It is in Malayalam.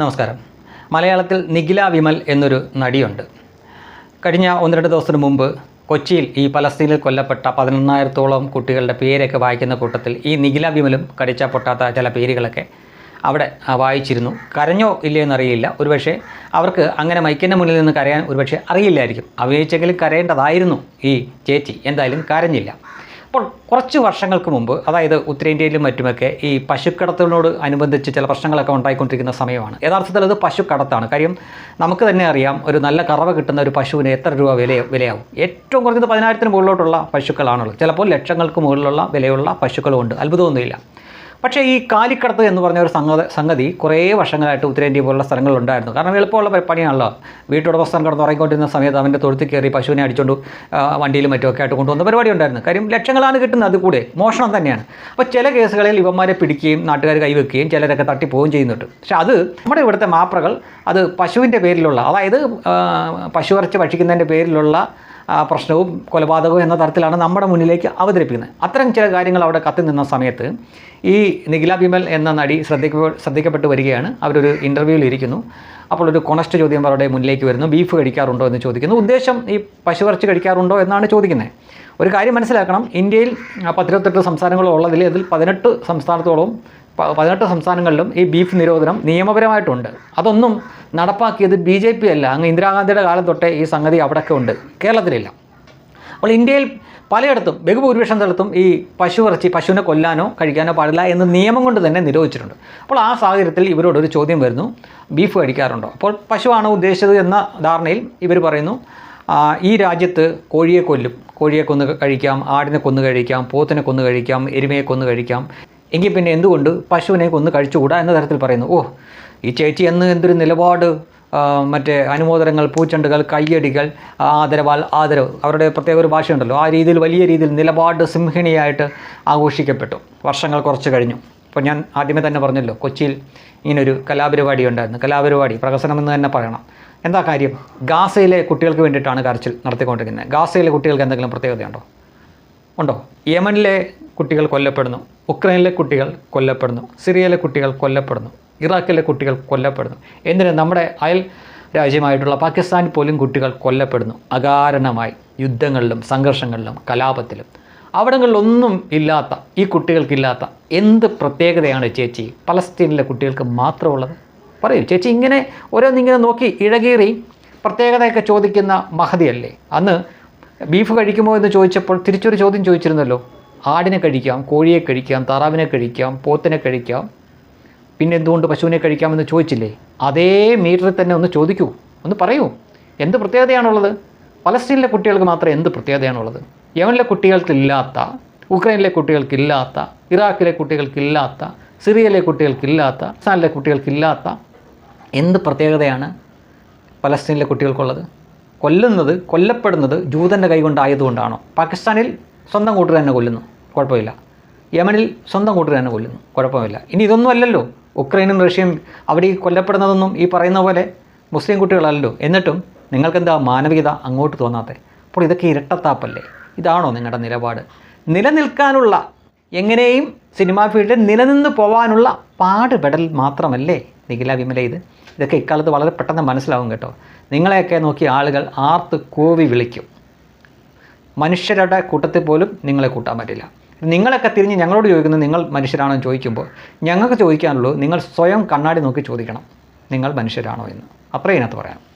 നമസ്കാരം. മലയാളത്തിൽ നിഖില വിമൽ എന്നൊരു നടിയുണ്ട്. കഴിഞ്ഞ ഒന്ന് രണ്ട് ദിവസത്തിന് മുമ്പ് കൊച്ചിയിൽ ഈ പലസ്തീനിൽ കൊല്ലപ്പെട്ട പതിനൊന്നായിരത്തോളം കുട്ടികളുടെ പേരൊക്കെ വായിക്കുന്ന കൂട്ടത്തിൽ ഈ നിഖില വിമലും കടിച്ച പൊട്ടാത്ത ചില പേരുകളൊക്കെ അവിടെ വായിച്ചിരുന്നു. കരഞ്ഞോ ഇല്ലയോ എന്നറിയില്ല. ഒരുപക്ഷെ അവർക്ക് അങ്ങനെ മൈക്കിന്റെ മുന്നിൽ നിന്ന് കരയാൻ ഒരുപക്ഷെ അറിയില്ലായിരിക്കും. അഭിനയിച്ചെങ്കിലും കരയേണ്ടതായിരുന്നു ഈ ചേച്ചി. എന്തായാലും കരഞ്ഞില്ല. അപ്പോൾ കുറച്ച് വർഷങ്ങൾക്ക് മുമ്പ് അതായത് ഉത്തരേന്ത്യയിലും മറ്റുമൊക്കെ ഈ പശുക്കടത്തിനോട് അനുബന്ധിച്ച് ചില പ്രശ്നങ്ങളൊക്കെ ഉണ്ടായിക്കൊണ്ടിരിക്കുന്ന സമയമാണ്. യഥാർത്ഥത്തിൽ അത് പശുക്കടത്താണ്. കാര്യം നമുക്ക് തന്നെ അറിയാം ഒരു നല്ല കറവ കിട്ടുന്ന ഒരു പശുവിന് എത്ര രൂപ വില വിലയാവും. ഏറ്റവും കുറഞ്ഞത് പതിനായിരത്തിന് മുകളിലോട്ടുള്ള പശുക്കളാണുള്ളത്. ചിലപ്പോൾ ലക്ഷങ്ങൾക്ക് മുകളിലുള്ള വിലയുള്ള പശുക്കളുമുണ്ട്. അത്ഭുതമൊന്നുമില്ല. പക്ഷേ ഈ കാലിക്കടത്ത് എന്ന് പറഞ്ഞ ഒരു സംഗതി സംഗതി കുറേ വർഷങ്ങളായിട്ട് ഉത്തരേന്ത്യ പോലുള്ള സ്ഥലങ്ങളിലുണ്ടായിരുന്നു. കാരണം എളുപ്പമുള്ള പണിയാണല്ലോ. വീട്ടുടമസ്ഥൻ കടന്ന് ഉറങ്ങിക്കൊണ്ടിരുന്ന സമയത്ത് അവന്റെ തൊഴുത്തിൽ കയറി പശുവിനെ അടിച്ചുകൊണ്ട് വണ്ടിയിലും മറ്റുമൊക്കെ ആയിട്ട് കൊണ്ടുവന്ന പരിപാടി ഉണ്ടായിരുന്നു. കാര്യം ലക്ഷങ്ങളാണ് കിട്ടുന്നത് അതുകൂടെ മോഷണം തന്നെയാണ്. അപ്പോൾ ചില കേസുകളിൽ ഇവന്മാരെ പിടിക്കുകയും നാട്ടുകാർ കൈവെക്കുകയും ചിലരൊക്കെ തട്ടിപ്പോവുകയും ചെയ്യുന്നുണ്ട്. പക്ഷേ അത് നമ്മുടെ ഇവിടുത്തെ മാപ്രകൾ അത് പശുവിന്റെ പേരിലുള്ള അതായത് ആ, പശു ഇറച്ചി ഭക്ഷിക്കുന്നതിന്റെ പേരിലുള്ള പ്രശ്നവും കൊലപാതകവും എന്ന തരത്തിലാണ് നമ്മുടെ മുന്നിലേക്ക് അവതരിപ്പിക്കുന്നത്. അത്തരം ചില കാര്യങ്ങൾ അവിടെ കത്തി നിന്ന സമയത്ത് ഈ നിഖില ബിമൽ എന്ന നടി ശ്രദ്ധിക്ക ശ്രദ്ധിക്കപ്പെട്ട് വരികയാണ്. അവരൊരു ഇന്റർവ്യൂവിൽ ഇരിക്കുന്നു. അപ്പോൾ ഒരു കൊണസ്റ്റ് ചോദ്യം അവരുടെ മുന്നിലേക്ക് വരുന്നു. ബീഫ് കഴിക്കാറുണ്ടോ എന്ന് ചോദിക്കുന്നു. ഉദ്ദേശം ഈ പശുവിറച്ചി കഴിക്കാറുണ്ടോ എന്നാണ് ചോദിക്കുന്നത്. ഒരു കാര്യം മനസ്സിലാക്കണം. ഇന്ത്യയിൽ പത്തിരുപത്തെട്ട് സംസ്ഥാനങ്ങളും ഉള്ളതിൽ അതിൽ പതിനെട്ട് സംസ്ഥാനത്തോളം പതിനെട്ട് സംസ്ഥാനങ്ങളിലും ഈ ബീഫ് നിരോധനം നിയമപരമായിട്ടുണ്ട്. അതൊന്നും നടപ്പാക്കിയത് ബി ജെ പി അല്ല. അങ്ങ് ഇന്ദിരാഗാന്ധിയുടെ കാലം തൊട്ടേ ഈ സംഗതി അവിടെയൊക്കെ ഉണ്ട്. കേരളത്തിലില്ല. അപ്പോൾ ഇന്ത്യയിൽ പലയിടത്തും ബഹുഭൂരിപക്ഷം സ്ഥലത്തും ഈ പശു ഇറച്ചി പശുവിനെ കൊല്ലാനോ കഴിക്കാനോ പാടില്ല എന്ന് നിയമം കൊണ്ട് തന്നെ നിരോധിച്ചിട്ടുണ്ട്. അപ്പോൾ ആ സാഹചര്യത്തിൽ ഇവരോട് ഒരു ചോദ്യം വരുന്നു. ബീഫ് കഴിക്കാറുണ്ടോ? അപ്പോൾ പശുവാണ് ഉദ്ദേശിച്ചത് എന്ന ധാരണയിൽ ഇവർ പറയുന്നു ഈ രാജ്യത്ത് കോഴിയെ കൊല്ലും. കോഴിയെ കൊന്ന് കഴിക്കാം ആടിനെ കൊന്നു കഴിക്കാം പോത്തിനെ കൊന്നു കഴിക്കാം എരുമയെ കൊന്നു കഴിക്കാം. എങ്കിൽ പിന്നെ എന്തുകൊണ്ട് പശുവിനെ കൊന്ന് കഴിച്ചുകൂടാ എന്ന തരത്തിൽ പറയുന്നു. ഓ ഈ ചേച്ചി എന്ന് എന്തൊരു നിലപാട് മറ്റേ അനുമോദനങ്ങൾ പൂച്ചെണ്ടുകൾ കയ്യടികൾ ആദരവാൽ ആദരവ് അവരുടെ പ്രത്യേക ഒരു ഭാഷയുണ്ടല്ലോ. ആ രീതിയിൽ വലിയ രീതിയിൽ നിലപാട് സിംഹിണിയായിട്ട് ആഘോഷിക്കപ്പെട്ടു. വർഷങ്ങൾ കുറച്ച് കഴിഞ്ഞു. ഇപ്പോൾ ഞാൻ ആദ്യമേ തന്നെ പറഞ്ഞല്ലോ കൊച്ചിയിൽ ഇങ്ങനൊരു കലാപരിപാടി ഉണ്ടായിരുന്നു. കലാപരിപാടി പ്രകസനം എന്ന് തന്നെ പറയണം. എന്താ കാര്യം? ഗാസയിലെ കുട്ടികൾക്ക് വേണ്ടിയിട്ടാണ് കരച്ചിൽ നടത്തിക്കൊണ്ടിരിക്കുന്നത് ഗാസയിലെ കുട്ടികൾക്ക് എന്തെങ്കിലും പ്രത്യേകതയുണ്ടോ? ഉണ്ടോ? യമനിലെ കുട്ടികൾ കൊല്ലപ്പെടുന്നു. ഉക്രൈനിലെ കുട്ടികൾ കൊല്ലപ്പെടുന്നു. സിറിയയിലെ കുട്ടികൾ കൊല്ലപ്പെടുന്നു. ഇറാഖിലെ കുട്ടികൾ കൊല്ലപ്പെടുന്നു. എന്തിന്? നമ്മുടെ അയൽ രാജ്യമായിട്ടുള്ള പാകിസ്ഥാൻ പോലും കുട്ടികൾ കൊല്ലപ്പെടുന്നു. അകാരണമായി യുദ്ധങ്ങളിലും സംഘർഷങ്ങളിലും കലാപത്തിലും. അവിടങ്ങളിലൊന്നും ഇല്ലാത്ത ഈ കുട്ടികൾക്കില്ലാത്ത എന്ത് പ്രത്യേകതയാണ് ചേച്ചി? പലസ്തീനിലെ കുട്ടികൾക്ക് മാത്രമുള്ളത്? പറയൂ ചേച്ചി ഇങ്ങനെ ഓരോന്നിങ്ങനെ നോക്കി ഇഴകീറി പ്രത്യേകതയൊക്കെ ചോദിക്കുന്ന മഹതിയല്ലേ? അന്ന് ബീഫ് കഴിക്കുമോ എന്ന് ചോദിച്ചപ്പോൾ തിരിച്ചൊരു ചോദ്യം ചോദിച്ചിരുന്നല്ലോ. ആടിനെ കഴിക്കാം കോഴിയെ കഴിക്കാം താറാവിനെ കഴിക്കാം പോത്തിനെ കഴിക്കാം. പിന്നെ എന്തുകൊണ്ട് പശുവിനെ കഴിക്കാമെന്ന് ചോദിച്ചില്ലേ? അതേ മീറ്ററിൽ തന്നെ ഒന്ന് ചോദിക്കൂ ഒന്ന് പറയൂ. എന്ത് പ്രത്യേകതയാണുള്ളത്? പലസ്തീനിലെ കുട്ടികൾക്ക് മാത്രം എന്ത് പ്രത്യേകതയാണുള്ളത്? യവനിലെ കുട്ടികൾക്കില്ലാത്ത ഉക്രൈനിലെ കുട്ടികൾക്കില്ലാത്ത ഇറാഖിലെ കുട്ടികൾക്കില്ലാത്ത സിറിയയിലെ കുട്ടികൾക്കില്ലാത്ത അഫ്സാനിലെ കുട്ടികൾക്കില്ലാത്ത എന്ത് പ്രത്യേകതയാണ് പലസ്തീനിലെ കുട്ടികൾക്കുള്ളത്? കൊല്ലുന്നത് കൊല്ലപ്പെടുന്നത് ജൂതന്റെ കൈകൊണ്ടായതുകൊണ്ടാണോ? പാകിസ്ഥാനിൽ സ്വന്തം കൂട്ടർ തന്നെ കൊല്ലുന്നു. കുഴപ്പമില്ല. യമനിൽ സ്വന്തം കൂട്ടർ തന്നെ കൊല്ലുന്നു. കുഴപ്പമില്ല. ഇനി ഇതൊന്നും അല്ലല്ലോ. ഉക്രൈനും റഷ്യയും അവിടെ കൊല്ലപ്പെടുന്നതൊന്നും ഈ പറയുന്ന പോലെ മുസ്ലിം കുട്ടികളല്ലല്ലോ. എന്നിട്ടും നിങ്ങൾക്കെന്താ മാനവികത അങ്ങോട്ട് തോന്നാത്തെ? അപ്പോൾ ഇതൊക്കെ ഇരട്ടത്താപ്പല്ലേ? ഇതാണോ നിങ്ങളുടെ നിലപാട്? നിലനിൽക്കാനുള്ള എങ്ങനെയും സിനിമാ ഫീൽഡിൽ നിലനിന്ന് പോകാനുള്ള പാടുപെടൽ മാത്രമല്ലേ? നിഖില വിമല ഇത്. ഇതൊക്കെ ഇക്കാലത്ത് വളരെ പെട്ടെന്ന് മനസ്സിലാവും കേട്ടോ. നിങ്ങളെയൊക്കെ നോക്കി ആളുകൾ ആർത്ത് കൂവി വിളിക്കും. മനുഷ്യരുടെ കൂട്ടത്തിൽ പോലും നിങ്ങളെ കൂട്ടാൻ പറ്റില്ല. നിങ്ങളൊക്കെ തിരിഞ്ഞ് ഞങ്ങളോട് ചോദിക്കുന്നത് നിങ്ങൾ മനുഷ്യരാണോ എന്ന് ചോദിക്കുമ്പോൾ ഞങ്ങൾക്ക് ചോദിക്കാനുള്ളൂ നിങ്ങൾ സ്വയം കണ്ണാടി നോക്കി ചോദിക്കണം. നിങ്ങൾ മനുഷ്യരാണോ എന്ന്. അത്രയും ഇതിനകത്ത് പറയാം